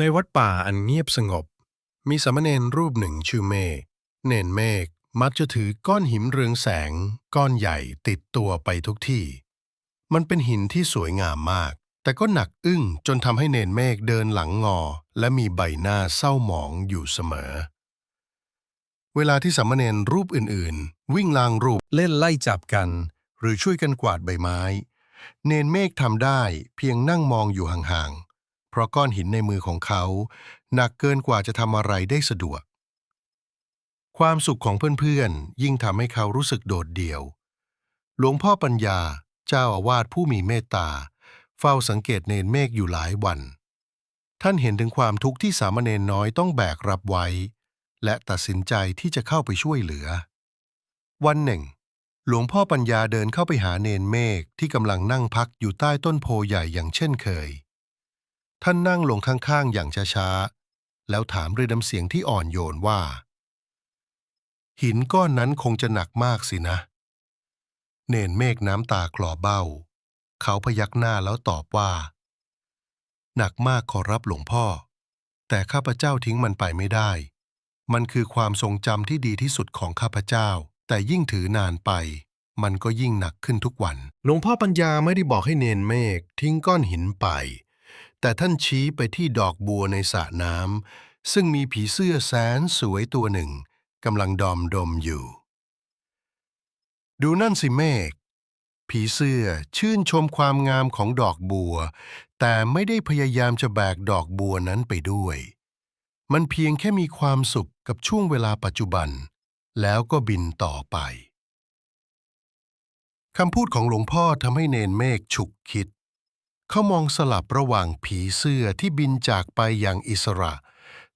ในวัดป่าอันเงียบสงบ มีสามเณรรูปหนึ่งชื่อเมฆเนนเมฆมักจะถือก้อนหินเรืองแสง ก้อนใหญ่ติดตัวไปทุกที่ มันเป็นหินที่สวยงามมาก แต่ก็หนักอึ้งจนทำให้เนนเมฆเดินหลังงอ และมีใบหน้าเศร้าหมองอยู่เสมอ เวลาที่สามเณรรูปอื่นๆ วิ่งลางรูปเล่นไล่จับกัน หรือช่วยกันกวาดใบไม้ เนนเมฆทำได้เพียงนั่งมองอยู่ห่างๆ ราะก้อนหินในมือของเขา หนักเกินกว่าจะทำอะไรได้สะดวก ความสุขของเพื่อนๆ ยิ่งทำให้เขารู้สึกโดดเดี่ยว หลวงพ่อปัญญาเจ้าอาวาสผู้มีเมตตา เฝ้าสังเกตเนนเมฆอยู่หลายวัน ท่านเห็นถึงความทุกข์ที่สามเณรน้อยต้องแบกรับไว้ และตัดสินใจที่จะเข้าไปช่วยเหลือ วันหนึ่ง หลวงพ่อปัญญาเดินเข้าไปหาเนนเมฆที่กำลังนั่งพักอยู่ใต้ต้นโพใหญ่อย่างเช่นเคย ท่านนั่งลงข้างๆ อย่างช้าๆ แล้วถามด้วยน้ำเสียงที่อ่อนโยนว่า หินก้อนนั้นคงจะหนักมากสินะ เนนเมฆน้ำตาคลอเบ้า เขาพยักหน้าแล้วตอบว่า หนักมากขอรับหลวงพ่อ แต่ข้าพเจ้าทิ้งมันไปไม่ได้ มันคือความทรงจำที่ดีที่สุดของข้าพเจ้า แต่ยิ่งถือนานไปมันก็ยิ่งหนักขึ้นทุกวัน หลวงพ่อปัญญาไม่ได้บอกให้เนนเมฆทิ้งก้อนหินไป แต่ท่านชี้ไปที่ดอกบัวในสระน้ำซึ่งมีผีเสื้อแสนสวยตัวหนึ่งกำลังดอมดมอยู่ ดูนั่นสิเมฆผีเสื้อชื่นชมความงามของดอกบัว แต่ไม่ได้พยายามจะแบกดอกบัวนั้นไปด้วย มันเพียงแค่มีความสุขกับช่วงเวลาปัจจุบัน แล้วก็บินต่อไปคำพูดของหลวงพ่อทำให้เนนเมฆฉุกคิด เขามองสลับระหว่างผีเสื้อที่บินจากไปอย่างอิสระ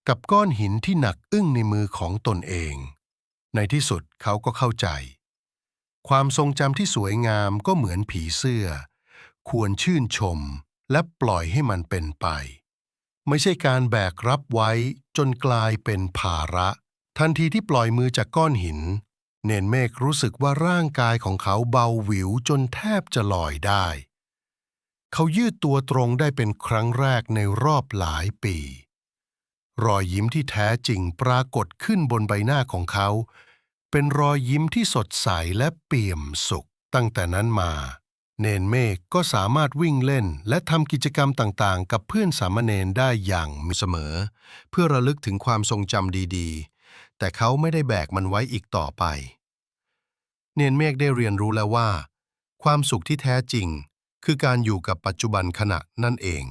กับก้อนหินที่หนักอึ้งในมือของตนเอง ในที่สุดเขาก็เข้าใจ ความทรงจำที่สวยงามก็เหมือนผีเสื้อ ควรชื่นชมและปล่อยให้มันเป็นไป ไม่ใช่การแบกรับไว้จนกลายเป็นภาระ ทันทีที่ปล่อยมือจากก้อนหิน เนนเมฆรู้สึกว่าร่างกายของเขาเบาหวิวจนแทบจะลอยได้ เขายืดตัวตรงได้เป็นครั้งแรกในรอบหลายปี รอยยิ้มที่แท้จริงปรากฏขึ้นบนใบหน้าของเขา เป็นรอยยิ้มที่สดใสและเปี่ยมสุข ตั้งแต่นั้นมา เนนเมฆก็สามารถวิ่งเล่นและทำกิจกรรมต่างๆ กับเพื่อนสามเณรได้อย่างมีเสมอ เพื่อระลึกถึงความทรงจำดีๆ แต่เขาไม่ได้แบกมันไว้อีกต่อไป เนนเมฆได้เรียนรู้แล้วว่า ความสุขที่แท้จริง คือการอยู่กับปัจจุบันขณะนั่นเอง